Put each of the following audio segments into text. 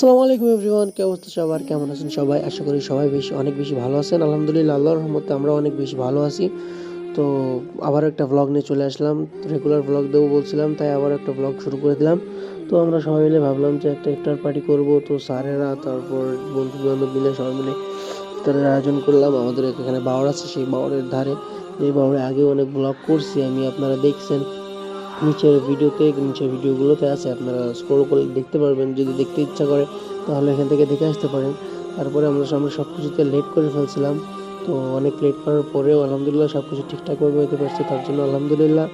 আসসালামু আলাইকুম এভরিওয়ান, কে অবস্থা সবার? কেমন আছেন সবাই? আশা করি সবাই বেশি, অনেক বেশি ভালো আছেন। আলহামদুলিল্লাহ, আল্লাহর রহমতে আমরা অনেক বেশি ভালো আছি। তো আবার একটা ব্লগ নিয়ে চলে আসলাম। রেগুলার ব্লগ দেবো বলছিলাম, তাই আবার একটা ব্লগ শুরু করে দিলাম। তো আমরা সবাই মিলে ভাবলাম যে একটা ইফতার পার্টি করব। তো স্যারেরা, তারপর বন্ধু বান্ধব মিলে সবাই মিলে ইফতারের আয়োজন করলাম। আমাদের এখানে বাওয়ার আছে, সেই বাওয়ারের ধারে। এই বাওয়ারে আগেও অনেক ব্লগ করছি, আমি, আপনারা দেখছেন। নিচের ভিডিওতে নিচের ভিডিওগুলোতে আছে, আপনারা স্ক্রল করে দেখতে পারবেন। যদি দেখতে ইচ্ছা করে, তাহলে এখান থেকে দেখে আসতে পারেন। তারপরে আমরা আমরা সব কিছুতে লেট করে ফেলছিলাম। তো অনেক লেট করার পরেও আলহামদুলিল্লাহ সব কিছু ঠিকঠাকভাবে হতে পারছে, তার জন্য আলহামদুলিল্লাহ।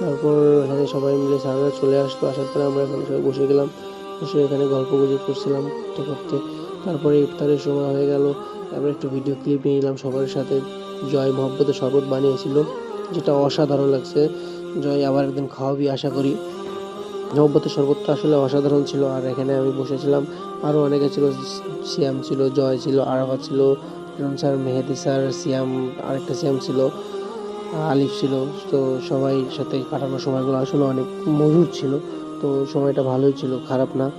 তারপর এখানে সবাই মিলে স্যাররা চলে আসতো আসার পরে আমরা এখানে সবাই বসে গেলাম। বসে এখানে গল্প গুজব করছিলাম করতে করতে। তারপরে ইফতারের সময় হয়ে গেল। তারপরে একটু ভিডিও ক্লিপ নিয়ে নিলাম সবার সাথে। জয়, মহব্বতের শরবত বানিয়েছিল, যেটা অসাধারণ লাগছে। জয়, আবার একদিন খাওয়াবি আশা করি। নব্বতের শরবতটা আসলে অসাধারণ ছিল, আর এখানে আমি বসেছিলাম। আরও অনেকে ছিল, সিয়াম ছিল, জয় ছিল আরাফা ছিল স্যার, মেহেদি স্যার, সিয়াম, আরেকটা সিয়াম ছিল, আলিফ ছিল। তো সবাই সাথে কাটানোর সময়গুলো আসলে অনেক মজুর ছিল। তো সময়টা ভালোই ছিল, খারাপ না।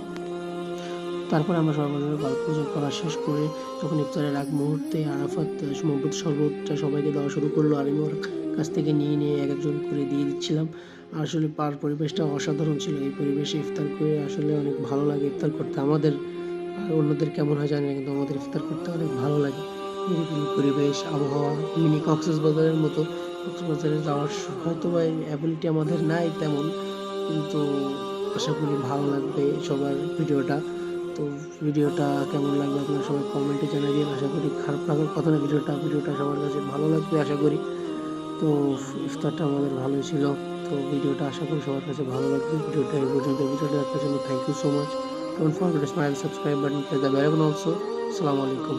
তারপরে আমরা মিলে গল্প করা শেষ করে যখন ইফতারের আগ মুহূর্তে আরাফাত মহব্বত শরবতটা সবাইকে দেওয়া শুরু করল। আর আমি ওর কাছ থেকে নিয়ে নিয়ে এক একজন করে দিয়ে দিচ্ছিলাম। আসলে পার পরিবেশটা অসাধারণ ছিল। এই পরিবেশে ইফতার করে আসলে অনেক ভালো লাগে ইফতার করতে। আমাদের আর অন্যদের কেমন হয় জানি না, কিন্তু আমাদের ইফতার করতে অনেক ভালো লাগে। পরিবেশ, আবহাওয়া, মিনি কক্সবাজারের মতো। কক্সবাজারে যাওয়ার হয়তো বা অ্যাবিলিটি আমাদের নাই তেমন। কিন্তু আশা করি ভালো লাগবে সবার ভিডিওটা। তো ভিডিওটা কেমন লাগবে আপনারা সবাই কমেন্টে জানিয়ে দিন। আশা করি খারাপ লাগার কথা না, ভিডিওটা ভিডিওটা সবার কাছে ভালো লাগবে আশা করি। তো ইফতারটা আমাদের ভালোই ছিল। তো ভিডিওটা আশা করি সবার কাছে ভালো লাগবে। ভিডিওটা এই পর্যন্ত, ভিডিওটা দেখার জন্য thank you so much don't forget smile subscribe button press the bell icon also আসসালামু আলাইকুম।